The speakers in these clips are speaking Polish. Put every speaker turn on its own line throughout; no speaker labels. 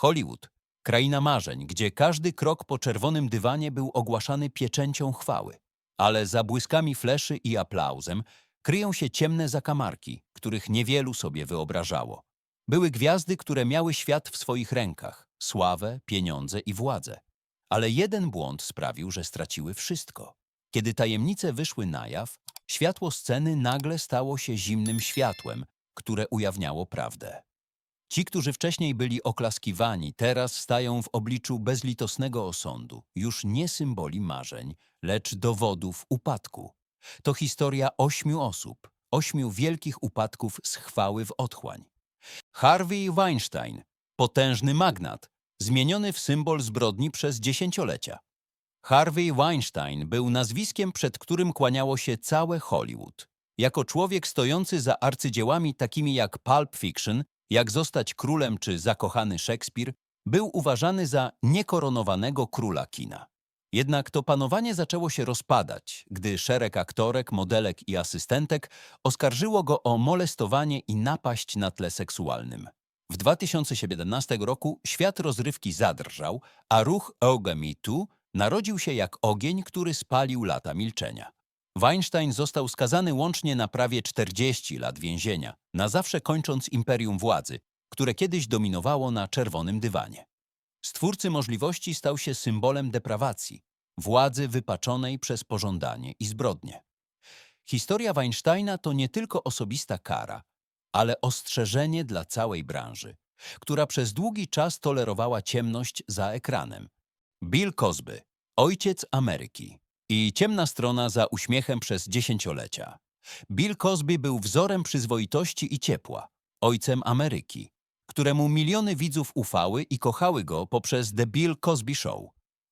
Hollywood, kraina marzeń, gdzie każdy krok po czerwonym dywanie był ogłaszany pieczęcią chwały. Ale za błyskami fleszy i aplauzem kryją się ciemne zakamarki, których niewielu sobie wyobrażało. Były gwiazdy, które miały świat w swoich rękach, sławę, pieniądze i władzę. Ale jeden błąd sprawił, że straciły wszystko. Kiedy tajemnice wyszły na jaw, światło sceny nagle stało się zimnym światłem, które ujawniało prawdę. Ci, którzy wcześniej byli oklaskiwani, teraz stają w obliczu bezlitosnego osądu, już nie symboli marzeń, lecz dowodów upadku. To historia ośmiu osób, ośmiu wielkich upadków z chwały w otchłań. Harvey Weinstein, potężny magnat, zmieniony w symbol zbrodni przez dziesięciolecia. Harvey Weinstein był nazwiskiem, przed którym kłaniało się całe Hollywood. Jako człowiek stojący za arcydziełami takimi jak Pulp Fiction, jak Zostać królem czy Zakochany Szekspir, był uważany za niekoronowanego króla kina. Jednak to panowanie zaczęło się rozpadać, gdy szereg aktorek, modelek i asystentek oskarżyło go o molestowanie i napaść na tle seksualnym. W 2017 roku świat rozrywki zadrżał, a ruch Too narodził się jak ogień, który spalił lata milczenia. Weinstein został skazany łącznie na prawie 40 lat więzienia, na zawsze kończąc imperium władzy, które kiedyś dominowało na czerwonym dywanie. Stwórcy możliwości stał się symbolem deprawacji, władzy wypaczonej przez pożądanie i zbrodnie. Historia Weinsteina to nie tylko osobista kara, ale ostrzeżenie dla całej branży, która przez długi czas tolerowała ciemność za ekranem. Bill Cosby, ojciec Ameryki i ciemna strona za uśmiechem przez dziesięciolecia. Bill Cosby był wzorem przyzwoitości i ciepła, ojcem Ameryki, któremu miliony widzów ufały i kochały go poprzez The Bill Cosby Show.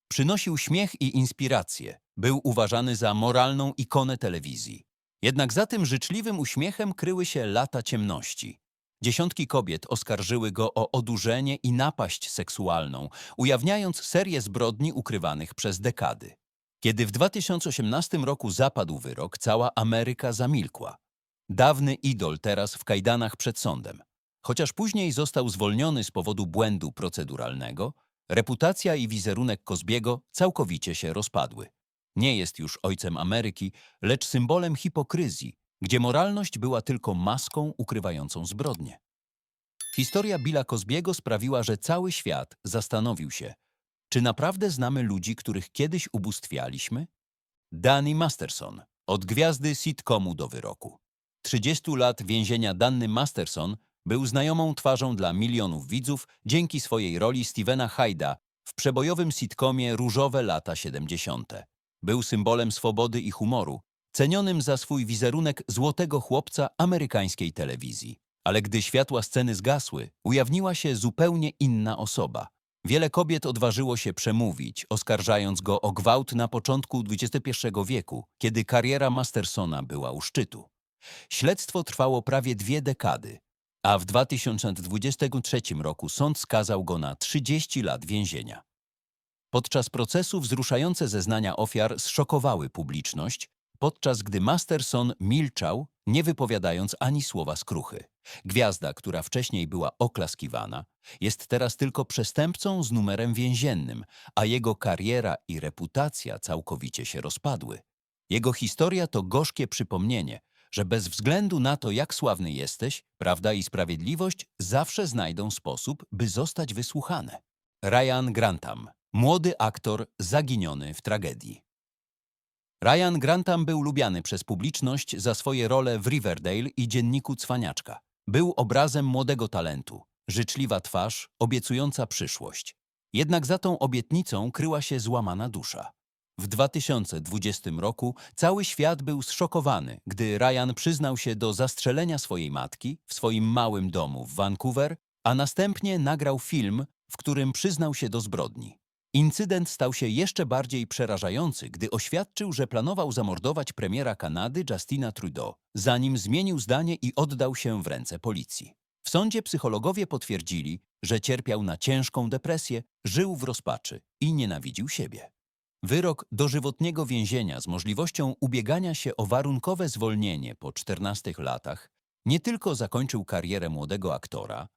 Przynosił śmiech i inspirację, był uważany za moralną ikonę telewizji. Jednak za tym życzliwym uśmiechem kryły się lata ciemności. Dziesiątki kobiet oskarżyły go o odurzenie i napaść seksualną, ujawniając serię zbrodni ukrywanych przez dekady. Kiedy w 2018 roku zapadł wyrok, cała Ameryka zamilkła. Dawny idol teraz w kajdanach przed sądem. Chociaż później został zwolniony z powodu błędu proceduralnego, reputacja i wizerunek Kozbiego całkowicie się rozpadły. Nie jest już ojcem Ameryki, lecz symbolem hipokryzji, gdzie moralność była tylko maską ukrywającą zbrodnie. Historia Billa Cosbiego sprawiła, że cały świat zastanowił się, czy naprawdę znamy ludzi, których kiedyś ubóstwialiśmy? Danny Masterson, od gwiazdy sitcomu do wyroku. 30 lat więzienia Danny Masterson był znajomą twarzą dla milionów widzów dzięki swojej roli Stevena Hyda w przebojowym sitcomie Różowe lata 70. Był symbolem swobody i humoru, cenionym za swój wizerunek złotego chłopca amerykańskiej telewizji. Ale gdy światła sceny zgasły, ujawniła się zupełnie inna osoba. Wiele kobiet odważyło się przemówić, oskarżając go o gwałt na początku XXI wieku, kiedy kariera Mastersona była u szczytu. Śledztwo trwało prawie dwie dekady, a w 2023 roku sąd skazał go na 30 lat więzienia. Podczas procesu wzruszające zeznania ofiar zszokowały publiczność, podczas gdy Masterson milczał, nie wypowiadając ani słowa skruchy. Gwiazda, która wcześniej była oklaskiwana, jest teraz tylko przestępcą z numerem więziennym, a jego kariera i reputacja całkowicie się rozpadły. Jego historia to gorzkie przypomnienie, że bez względu na to, jak sławny jesteś, prawda i sprawiedliwość zawsze znajdą sposób, by zostać wysłuchane. Ryan Grantham, młody aktor zaginiony w tragedii. Ryan Grantham był lubiany przez publiczność za swoje role w Riverdale i Dzienniku Cwaniaczka. Był obrazem młodego talentu, życzliwa twarz, obiecująca przyszłość. Jednak za tą obietnicą kryła się złamana dusza. W 2020 roku cały świat był zszokowany, gdy Ryan przyznał się do zastrzelenia swojej matki w swoim małym domu w Vancouver, a następnie nagrał film, w którym przyznał się do zbrodni. Incydent stał się jeszcze bardziej przerażający, gdy oświadczył, że planował zamordować premiera Kanady Justina Trudeau, zanim zmienił zdanie i oddał się w ręce policji. W sądzie psychologowie potwierdzili, że cierpiał na ciężką depresję, żył w rozpaczy i nienawidził siebie. Wyrok dożywotniego więzienia z możliwością ubiegania się o warunkowe zwolnienie po 14 latach nie tylko zakończył karierę młodego aktora,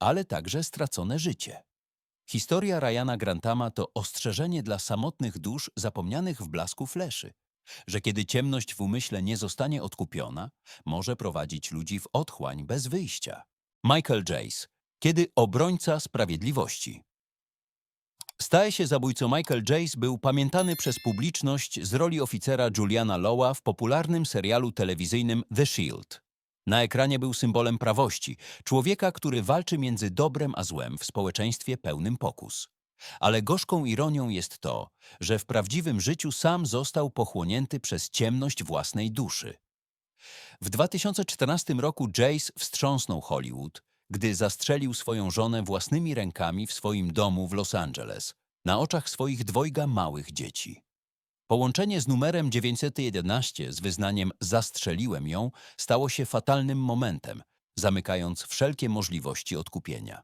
ale także stracone życie. Historia Ryana Grantama to ostrzeżenie dla samotnych dusz zapomnianych w blasku fleszy, że kiedy ciemność w umyśle nie zostanie odkupiona, może prowadzić ludzi w otchłań bez wyjścia. Michael Jace. Kiedy obrońca sprawiedliwości. Staje się zabójcą Michael Jace był pamiętany przez publiczność z roli oficera Juliana Lowa w popularnym serialu telewizyjnym The Shield. Na ekranie był symbolem prawości, człowieka, który walczy między dobrem a złem w społeczeństwie pełnym pokus. Ale gorzką ironią jest to, że w prawdziwym życiu sam został pochłonięty przez ciemność własnej duszy. W 2014 roku Jace wstrząsnął Hollywood, gdy zastrzelił swoją żonę własnymi rękami w swoim domu w Los Angeles, na oczach swoich dwojga małych dzieci. Połączenie z numerem 911 z wyznaniem zastrzeliłem ją stało się fatalnym momentem, zamykając wszelkie możliwości odkupienia.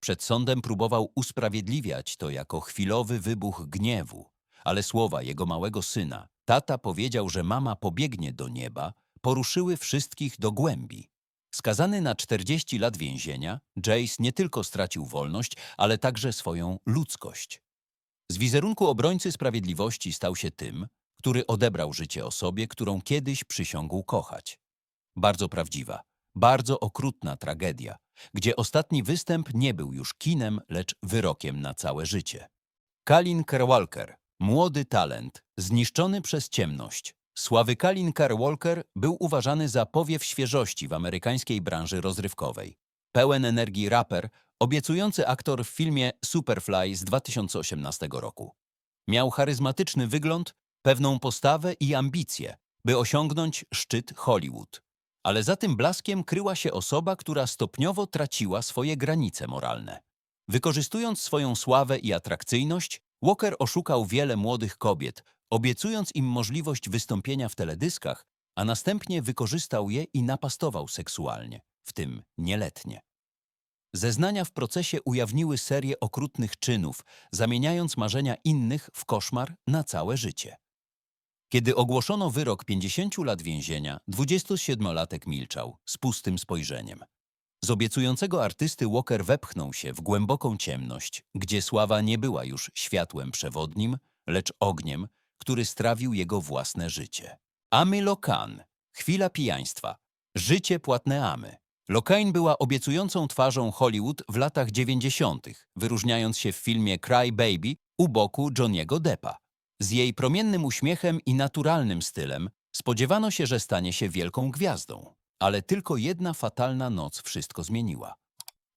Przed sądem próbował usprawiedliwiać to jako chwilowy wybuch gniewu, ale słowa jego małego syna, tata powiedział, że mama pobiegnie do nieba, poruszyły wszystkich do głębi. Skazany na 40 lat więzienia, Jace nie tylko stracił wolność, ale także swoją ludzkość. Z wizerunku obrońcy sprawiedliwości stał się tym, który odebrał życie osobie, którą kiedyś przysiągł kochać. Bardzo prawdziwa, bardzo okrutna tragedia, gdzie ostatni występ nie był już kinem, lecz wyrokiem na całe życie. Kalin Kerwalker, młody talent, zniszczony przez ciemność. Sławy Kalin Kerwalker był uważany za powiew świeżości w amerykańskiej branży rozrywkowej. Pełen energii raper, obiecujący aktor w filmie Superfly z 2018 roku. Miał charyzmatyczny wygląd, pewną postawę i ambicje, by osiągnąć szczyt Hollywood. Ale za tym blaskiem kryła się osoba, która stopniowo traciła swoje granice moralne. Wykorzystując swoją sławę i atrakcyjność, Walker oszukał wiele młodych kobiet, obiecując im możliwość wystąpienia w teledyskach, a następnie wykorzystał je i napastował seksualnie, w tym nieletnie. Zeznania w procesie ujawniły serię okrutnych czynów, zamieniając marzenia innych w koszmar na całe życie. Kiedy ogłoszono wyrok 50 lat więzienia, 27-latek milczał, z pustym spojrzeniem. Z obiecującego artysty Walker wepchnął się w głęboką ciemność, gdzie sława nie była już światłem przewodnim, lecz ogniem, który strawił jego własne życie. Amy Lokan. Chwila pijaństwa. Życie płatne Amy. Locaine była obiecującą twarzą Hollywood w latach 90., wyróżniając się w filmie Cry Baby u boku Johniego Deppa. Z jej promiennym uśmiechem i naturalnym stylem spodziewano się, że stanie się wielką gwiazdą. Ale tylko jedna fatalna noc wszystko zmieniła.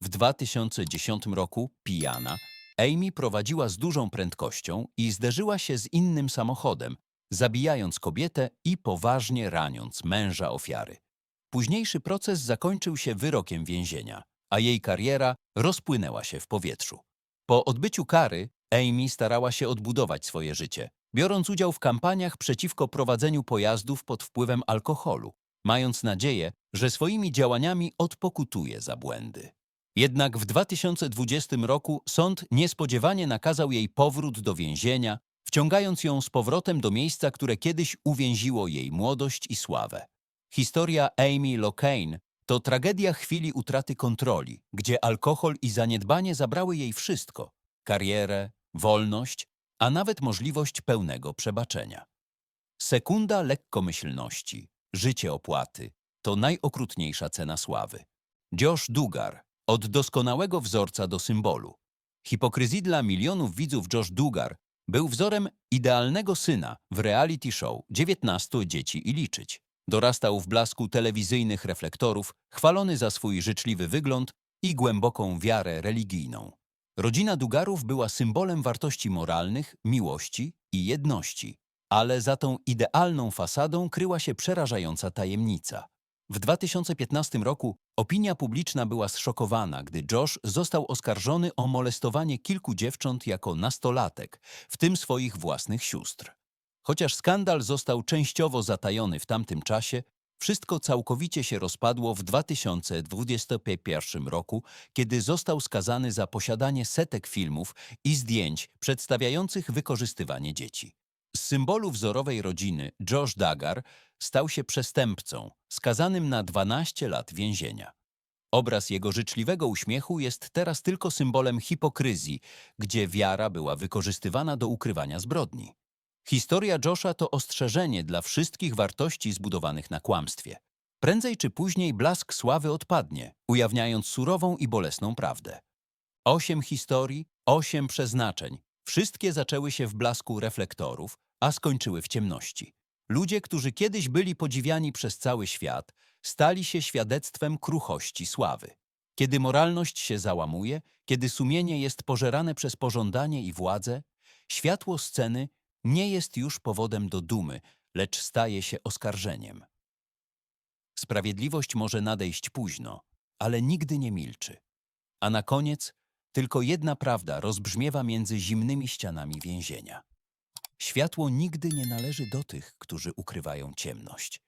W 2010 roku, pijana, Amy prowadziła z dużą prędkością i zderzyła się z innym samochodem, zabijając kobietę i poważnie raniąc męża ofiary. Późniejszy proces zakończył się wyrokiem więzienia, a jej kariera rozpłynęła się w powietrzu. Po odbyciu kary Amy starała się odbudować swoje życie, biorąc udział w kampaniach przeciwko prowadzeniu pojazdów pod wpływem alkoholu, mając nadzieję, że swoimi działaniami odpokutuje za błędy. Jednak w 2020 roku sąd niespodziewanie nakazał jej powrót do więzienia, wciągając ją z powrotem do miejsca, które kiedyś uwięziło jej młodość i sławę. Historia Amy Locaine to tragedia chwili utraty kontroli, gdzie alkohol i zaniedbanie zabrały jej wszystko karierę, wolność, a nawet możliwość pełnego przebaczenia. Sekunda lekkomyślności, życie opłaty to najokrutniejsza cena sławy. Josh Dugar, od doskonałego wzorca do symbolu. Hipokryzji dla milionów widzów Josh Dugar był wzorem idealnego syna w reality show 19 dzieci i liczyć. Dorastał w blasku telewizyjnych reflektorów, chwalony za swój życzliwy wygląd i głęboką wiarę religijną. Rodzina Dugarów była symbolem wartości moralnych, miłości i jedności, ale za tą idealną fasadą kryła się przerażająca tajemnica. W 2015 roku opinia publiczna była zszokowana, gdy Josh został oskarżony o molestowanie kilku dziewcząt jako nastolatek, w tym swoich własnych sióstr. Chociaż skandal został częściowo zatajony w tamtym czasie, wszystko całkowicie się rozpadło w 2021 roku, kiedy został skazany za posiadanie setek filmów i zdjęć przedstawiających wykorzystywanie dzieci. Z symbolu wzorowej rodziny Josh Daggar stał się przestępcą, skazanym na 12 lat więzienia. Obraz jego życzliwego uśmiechu jest teraz tylko symbolem hipokryzji, gdzie wiara była wykorzystywana do ukrywania zbrodni. Historia Josha to ostrzeżenie dla wszystkich wartości zbudowanych na kłamstwie. Prędzej czy później blask sławy odpadnie, ujawniając surową i bolesną prawdę. Osiem historii, osiem przeznaczeń. Wszystkie zaczęły się w blasku reflektorów, a skończyły w ciemności. Ludzie, którzy kiedyś byli podziwiani przez cały świat, stali się świadectwem kruchości sławy. Kiedy moralność się załamuje, kiedy sumienie jest pożerane przez pożądanie i władzę, światło sceny nie jest już powodem do dumy, lecz staje się oskarżeniem. Sprawiedliwość może nadejść późno, ale nigdy nie milczy. A na koniec tylko jedna prawda rozbrzmiewa między zimnymi ścianami więzienia. Światło nigdy nie należy do tych, którzy ukrywają ciemność.